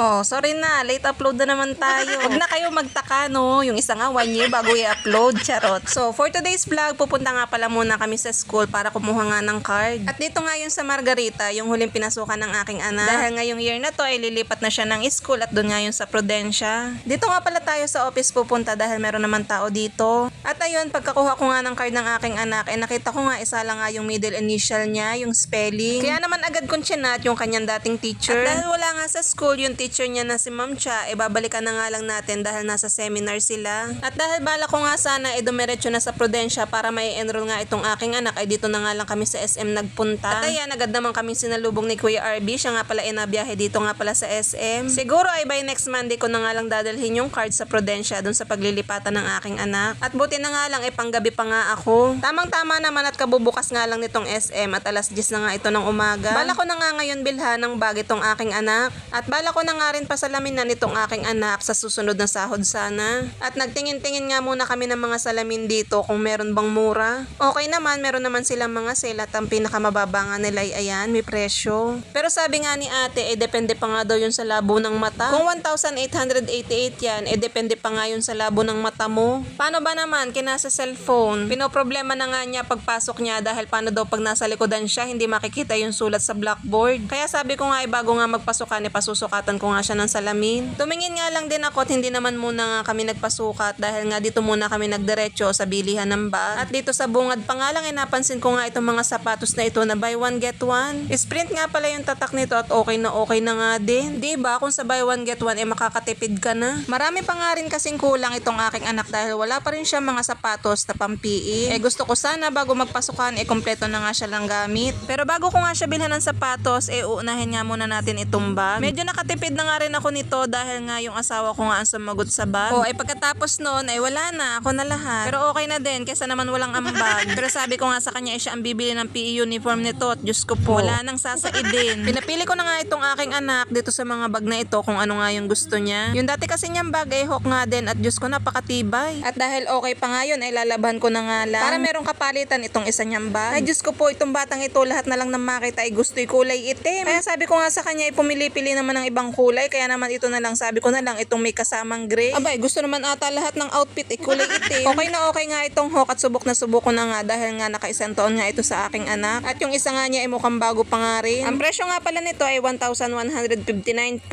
Oh, sorry na. Late upload na naman tayo. Huwag na kayo magtaka, no? Yung isa nga, one year bago i-upload. Charot. So, for today's vlog, pupunta nga pala muna kami sa school para kumuha nga ng card. At dito nga yun sa Margarita, yung huling pinasukan ng aking anak. Dahil ngayong year na to, ay lilipat na siya ng school at doon nga yun sa Prudencia. Dito nga pala tayo sa office pupunta dahil meron naman tao dito. At ayun, pagkakuha ko nga ng card ng aking anak, eh nakita ko nga isa lang nga yung middle initial niya, yung spelling. Kaya naman agad kong chinat yung kanyang dating teacher. At dahil wala nga sa school yung teacher niya na si Ma'am Cha, eh babalikan na nga lang natin dahil nasa seminar sila. At dahil bala ko nga sana eh dumiretso na sa Prudencia para may enroll nga itong aking anak, ay dito na nga lang kami sa SM nagpunta. At ayan, agad naman kami sinalubong ni Kuya RB, siya nga pala inabiyahe dito nga pala sa SM. Siguro ay by next Monday ko na nga lang dadalhin yung card sa Prudencia dun sa paglilipatan ng aking anak. At buti na nga lang, eh panggabi pa nga ako. Tamang-tama naman at kabubukas nga lang nitong SM at alas 10 na nga ito ng umaga. Bala ko na nga ngayon bilhan ng bag itong aking anak. At bala ko na nga rin pasalamin na nitong aking anak sa susunod na sahod sana. At nagtingin-tingin nga muna kami ng mga salamin dito kung meron bang mura. Okay naman, meron naman silang mga sale at ang pinakamababa nga nila ay ayan, may presyo. Pero sabi nga ni ate, eh depende pa nga daw yun sa labo ng mata. Kung 1,888 yan, eh depende pa nga yun sa labo ng mata mo. Paano ba naman, kinasa cellphone? Pinoproblema na nga niya pagpasok niya dahil paano daw pag nasa likodan siya, hindi makikita yung sulat sa blackboard. Kaya sabi ko nga, eh, bago nga magpasukan, eh pasusukatan ko nga siya ng salamin. Tumingin nga lang din ako at hindi naman muna nga kami nagpasukat dahil nga dito muna kami nagdiretso sa bilihan ng bag. At dito sa bungad pa nga lang, eh, napansin ko nga itong mga sapatos na ito na buy one get one. Sprint nga pala yung tatak nito at okay na okay na nga din. Di ba kung sa buy one get one, eh makakatipid ka na. Marami pa nga rin kasing kulang itong aking anak dahil wala pa rin siya mga sapatos na pampiin. Eh gusto ko sana bago magpasukan, eh kompleto na nga siya lang gamit. Pero bago ko nga siya bilhan ng sapatos, eh uunahin nga muna natin itong bag. Medyo nakatipid na nga rin ako nito dahil nga yung asawa ko nga ang sumagot sa bag. O eh pagkatapos noon, ay wala na, ako na lahat. Pero okay na din, kesa naman walang ambag. Pero sabi ko nga sa kanya, eh, siya ang bibili ng PE uniform nito at Diyos ko po, wala nang sasaidin. Pinapili ko na nga itong aking anak dito sa mga bag na ito kung ano nga yung gusto niya. Yung dati kasi niyang bag ay hook nga din at Diyos ko napakatibay. At dahil okay pa nga yun, ay lalaban ko na nga lang. Para merong kapalitan itong isa niyang bag. Ay Diyos ko po, itong batang ito lahat na lang na makita ay gusto'y kulay itim. Kaya sabi ko nga sa kanya, ay pumili-pili naman ng ibang kulay. Kaya naman ito na lang, sabi ko na lang, itong may kasamang gray. Abay, gusto naman ata lahat ng outfit ay kulay itim. okay na okay nga itong hook at subok na subok ko na nga dahil nga nakaisang taon nga ito sa aking anak. At yung isa nga niya ay mukhang bago pa nga rin. Ang presyo nga pala nito ay 1,159.75.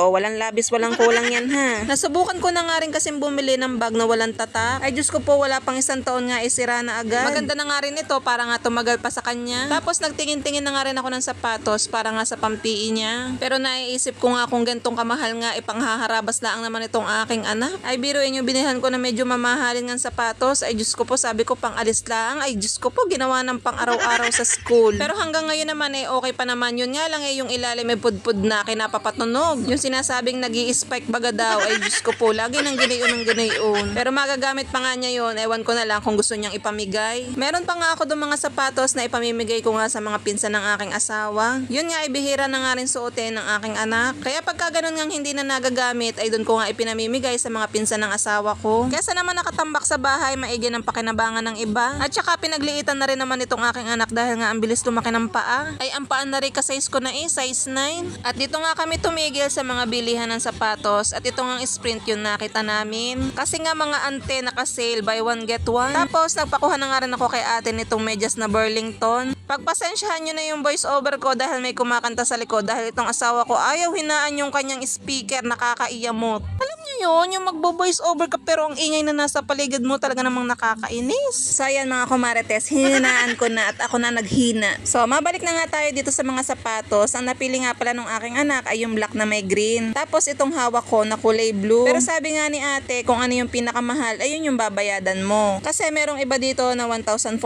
O, walang labis, walang kulang yan ha. Nasubukan ko na nga rin kasi bumili ng bag na walang tatak. Ay Diyos ko po, wala pang isang taon nga isira na agad. Maganda na nga rin ito para nga tumagal pa sa kanya. Tapos nagtingin-tingin na nga rin ako ng sapatos para nga sa pampiin niya. Pero naiisip ko nga kung gantong kamahal nga ipanghaharabas lang naman itong aking anak. Ay biruin yung binihan ko na medyo mamahalin ng sapatos. Ay Diyos ko po, sabi ko pang alis lang. Ay Diyos ko po, ginawa ng pang araw-araw sa school. Pero hanggang ngayon naman eh, okay pa naman. Yun nga lang eh, yung ilalim may pudpud na kinapapatunog. Yung sinasabing nag spike baga daw. Ay Diyos ko po, lagi nang ginayon ng ginayon. Pero magagamit pa nga niya yun. Ewan ko na lang kung gusto niyang ipamigay. Meron pa nga ako doon mga sapatos na ipamimigay ko nga sa mga pinsan ng aking asawa. Yun nga, ibihira na nga rin suotin ng aking anak. Kaya pagka ganun nga hindi na nagagamit, ay doon ko nga ipinamimigay sa mga pinsan ng asawa ko. Kesa naman nakatambak sa bahay, maigi ng pakinabangan ng iba. At saka pinagliitan na rin naman itong aking anak dahil nga ang bilis lumaki ng paa. Ay ang paa na rin ka-size ko na eh, size 9. At dito nga kami tumigil sa mga bilihan ng sapatos at ito nga sprint yung nakita namin. Kasi nga mga ante naka-sale buy one get one. Tapos nagpakuha na nga rin ako kay ate nitong medyas na Burlington. Pagpasensyahan nyo na yung voice over ko dahil may kumakanta sa likod dahil itong asawa ko ayaw hinaan yung kanyang speaker nakakaiyamot. Alam yun, yung magbo-voice over ka pero ang ingay na nasa paligid mo talaga namang nakakainis. So ayan mga kumarites, hinaan ko na at ako na naghina. So mabalik na nga tayo dito sa mga sapatos. Ang napili nga pala ng aking anak ay yung black na may green. Tapos itong hawak ko na kulay blue. Pero sabi nga ni ate, kung ano yung pinakamahal, ayun yung babayadan mo. Kasi merong iba dito na 1,400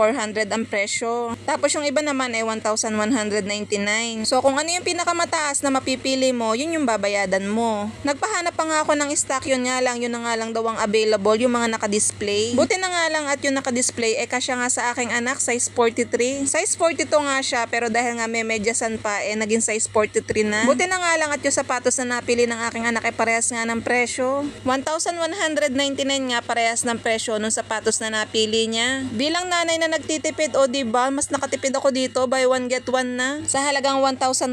ang presyo. Tapos yung iba naman ay 1,199. So kung ano yung pinakamataas na mapipili mo, yun yung babayadan mo. Nagpahanap pa nga ako ng stock yun nga lang, yun na nga lang daw ang available, yung mga naka-display. Buti na nga lang at yung naka-display, eh kasya nga sa aking anak, size 43. Size 42 nga siya, pero dahil nga may medyasan pa, eh naging size 43 na. Buti na nga lang at yung sapatos na napili ng aking anak, eh parehas nga ng presyo. 1,199 nga parehas ng presyo nung sapatos na napili niya. Bilang nanay na nagtitipid, o di ba mas nakatipid ako dito, buy one get one na. Sa halagang 1,199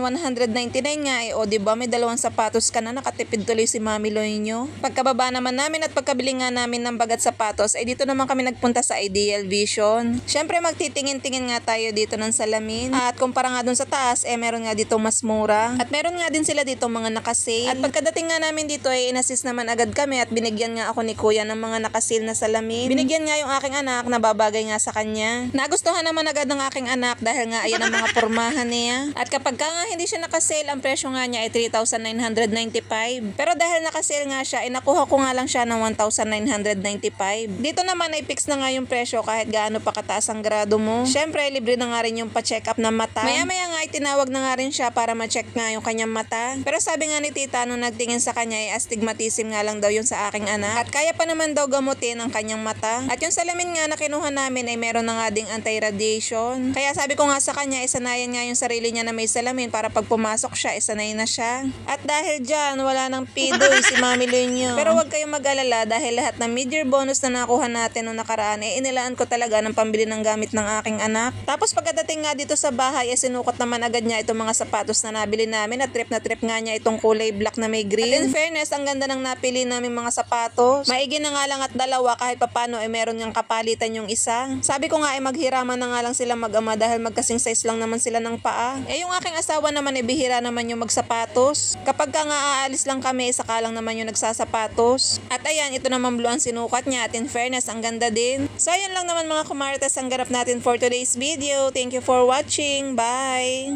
nga, eh o di ba may dalawang sapatos ka na, nakatipid tuloy si Mami Loy nyo. Pagkababa naman namin at pagkabili nga namin ng bagat sapatos, ay dito naman kami nagpunta sa Ideal Vision. Siyempre magtitingin-tingin nga tayo dito ng salamin. At kumpara nga dun sa taas, eh meron nga dito mas mura. At meron nga din sila dito mga nakasale. At pagkadating nga namin dito ay inassist naman agad kami at binigyan nga ako ni kuya ng mga nakasale na salamin. Binigyan nga yung aking anak na babagay nga sa kanya. Nagustuhan naman agad ng aking anak dahil nga ayan ang mga pormahan niya. At kapag ka nga hindi siya nakasale, ang presyo nga niya ay 3,995. Pero dahil nakasale nga siya, inakuha ko nga lang siya ng 1,995. Dito naman ay fix na nga yung presyo kahit gaano pa kataas ang grado mo. Siyempre, libre na nga rin yung pa-check up ng mata. Maya-maya nga ay tinawag na nga rin siya para ma-check nga yung kanyang mata. Pero sabi nga ni tita nung nagtingin sa kanya ay astigmatism nga lang daw yun sa aking anak. At kaya pa naman daw gamutin ang kanyang mata. At yung salamin nga na kinuha namin ay meron na nga ding anti-radiation. Kaya sabi ko nga sa kanya, isanayan nga yung sarili niya na may salamin para pag pumasok siya, isanay na siya. At dahil dyan, wala nang pidoy si Mami Lunyo. Pero huwag kayong mag-alala dahil lahat ng mid-year bonus na nakuha natin nung nakaraan, eh inilaan ko talaga ng pambili ng gamit ng aking anak. Tapos pagkadating nga dito sa bahay, eh sinukot naman agad niya itong mga sapatos na nabili namin at trip na trip nga niya itong kulay black na may green. At in fairness, ang ganda ng napili namin mga sapatos. Maigi na nga lang at dalawa kahit papano ay meron niyang kapalitan yung isa. Sabi ko nga ay maghiraman na nga lang sila mag-ama dahil magkasing size lang naman sila ng paa. Eh yung aking asawa naman ay bihira naman yung magsapatos. Kapag ka nga aalis lang kami, saka lang naman yung nagsasapatos. At ayan, ito naman blue ang sinukat niya at in fairness, ang ganda din. So ayun lang naman mga kumaritas ang ganap natin for today's video. Thank you for watching. Bye!